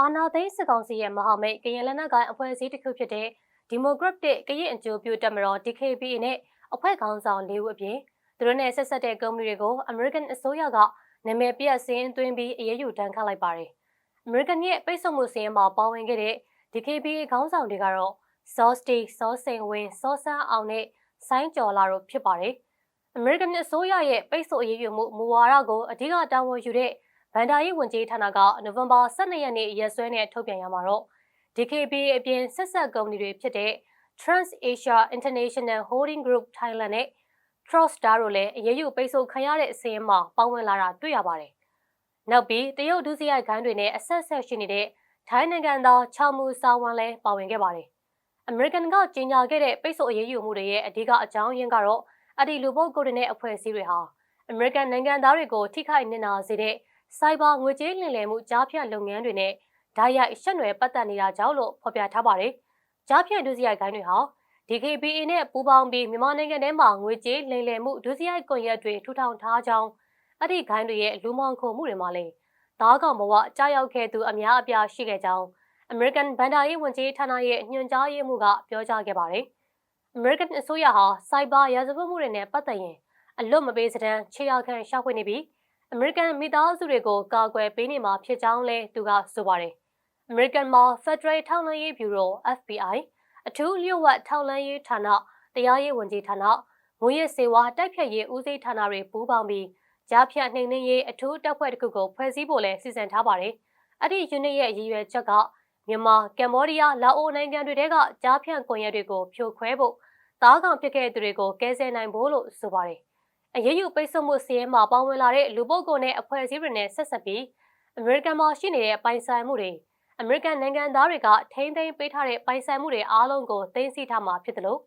အာနာသိန်းစစ်ကောင်စီရဲ့မဟာမိတ်ကရင်လက်နက်ကိုင်အဖွဲ့အစည်းတစ်ခုဖြစ်တဲ့ဒီမိုကရက်တစ်ကရင်အကျိုးပြုတပ်မတော် DKBA နဲ့အဖွဲ့ခေါင်းဆောင်၄ဦးအပြင်သူတို့နဲ့ဆက်ဆက်တဲ့ကုမ္ပဏီတွေကို American အစိုးရကနာမည်ပြစင်းသွင်းပြီးအရေးယူတန်းခတ်လိုက်ပါတယ်။ American ရဲ့ပိတ်ဆို့မှုစင်းမှာပါဝင်ခဲ့တဲ့ DKBA ခေါင်းဆောင်တွေကတော့ Sosty, စောစိန်ဝင်းစောဆန်းအောင်နဲ့ဆိုင်းကျော်လာတို့ဖြစ်ပါတယ်။ American အစိုးရရဲ့ပိတ်ဆို့အရေးယူမှုမူဝါဒကိုအဓိကတာဝန်ယူတဲ့ဗ န်ဒါရေးဝန်ကြီးဌာနကနိုဝင်ဘာ12ရက်နေ့ရက်စွဲနဲ့ထုတ်ပြန်ရမှာတော့ DKBA အပြင်ဆက်ဆက်ကုမ္ပဏီတွေဖြစ်တဲ့ Trans Asia International Holding Group Thailand နဲ့ Trostar တို့လည်းအရေးယူပိတ်ဆို့ခံရတဲ့အစင်းမှာပါဝင်လာတာတွေ့ရပါတယ်။နောက်ပြီးတရုတ်ဒုစရိုက်ခိုင်းတွေနဲ့အဆက်ဆက်ရှိနေတဲ့ထိုင်းနိုင်ငံသားချောင်မူစာဝန်လည်းပါဝင်ခဲ့ပါတယ်။ American ကကြီးညာခဲ့တဲ့ပိတ်ဆို့အရေးယူမှုတွေရဲ့အဓိကအကြောင်းရင်းကတော့အဲ့ဒီလူပုတ်ကိုတွေနဲ့အဖွဲ့အစည်းတွေဟာ American နိုင်ငံသားတွေကိုထိခိုက်နစ်နာစေတဲ့ စိုက်ဘာငွေကြေးလင်လည်မှုကြားဖြတ်လုပ်ငန်းတွေနဲ့ဓာတ်ရိုက်ရှက်နွယ်ပတ်သက်နေတာကြောင့်လို့ဖော်ပြထားပါတယ်။ကြားဖြတ်ဒုစရိုက်ခိုင်းတွေဟာ DKBA နဲ့ပူးပေါင်းပြီးမြန်မာနိုင်ငံထဲမှာငွေကြေးလိမ်လည်မှုဒုစရိုက်ကွန်ရက်တွေထူထောင်ထားကြောင်းအဲ့ဒီခိုင်းတွေရဲ့လူမောင်ခုံမှုတွေမှာလည်းတားကောင်ဘဝကြားရောက်ခဲ့သူအများအပြားရှိခဲ့ကြောင်း American ဘန်ဒါရေးဝန်ကြီးဌာနရဲ့ညွှန်ကြားရေးမှူးကပြောကြားခဲ့ပါတယ်။ American အစိုးရဟာစိုက်ဘာရာဇဝတ်မှုတွေနဲ့ပတ်သက်ရင်အလွတ်မပေးစတဲ့ခြေရာခံရှာဖွေနေပြီး American မိသားစုတွေကိုကာကွယ်ပေးနေမှာဖြစ်ကြောင်းလည်းသူကဆိုပါတယ်။ American မှာ Federal ထောက်လှမ်းရေး Bureau FBI အထူးလျှို့ဝှက်ထောက်လှမ်းရေးဌာနတရားရေးဝန်ကြီးဌာနငွေရစေဝါတိုက်ဖြတ်ရေးဦးစီးဌာနတွေပူးပေါင်းပြီးကြားဖြတ်နှိမ်နင်းရေးအထူးတပ်ဖွဲ့တစ်ခုကိုဖွဲ့စည်းဖို့လည်းစီစဉ်ထားပါတယ်။အဲ့ဒီ unit ရဲ့ရည်ရွယ်ချက်ကမြန်မာ၊ကမ္ဘောဒီးယား၊လာအိုနိုင်ငံတွေကကြားဖြတ်ကွန်ရက်တွေကိုဖြိုခွဲဖို့တားကောင်ဖြစ်ခဲ့သူတွေကိုကယ်ဆယ်နိုင်ဖို့လို့ဆိုပါတယ်။ အရေးယူပိတ်ဆို့မှုစီးရဲမှာပါဝင်လာတဲ့လူပုဂ္ဂိုလ်နဲ့အဖွဲ့အစည်းတွေနဲ့ဆက်ဆက်ပြီးအမေရိကန်မှာရှိနေတဲ့ပိုင်ဆိုင်မှုတွေအမေရိကန်နိုင်ငံသားတွေကထိမ့်သိမ်းပေးထားတဲ့ပိုင်ဆိုင်မှုတွေအားလုံးကိုသိမ်းဆည်းထားမှာဖြစ်တယ်လို့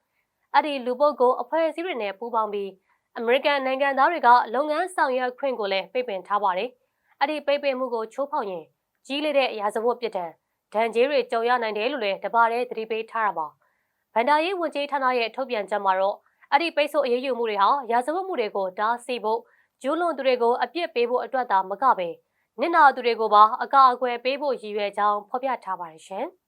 အဲ့ဒီလူပုဂ္ဂိုလ်အဖွဲ့အစည်းတွေနဲ့ပူးပေါင်းပြီးအမေရိကန်နိုင်ငံသားတွေကလုပ်ငန်းဆောင်ရွက်ခွင့်ကိုလည်းပိတ်ပင်ထားပါတယ်။အဲ့ဒီပိတ်ပင်မှုကိုချိုးဖောက်ရင်ကြီးလေးတဲ့ရာဇဝတ်ပြစ်ဒဏ်ဒဏ်ကြေးတွေကြုံရနိုင်တယ်လို့လည်းတပါးတဲ့သတိပေးထားတာပါ။ဗန်ဒါရေးဝန်ကြီးဌာနရဲ့ထုတ်ပြန်ချက်မှာတော့ အဲ့ဒီပိတ်ဆို့အရေးယူမှုတွေဟာရာဇဝတ်မှုတွေကိုတားဆီးဖို့ကျူးလွန်သူတွေကိုအပြစ်ပေးဖို့အတွက်သာမကပဲနစ်နာသူတွေကိုပါအကာအကွယ်ပေးဖို့ရည်ရွယ်ကြောင်းဖော်ပြထားပါတယ်ရှင်။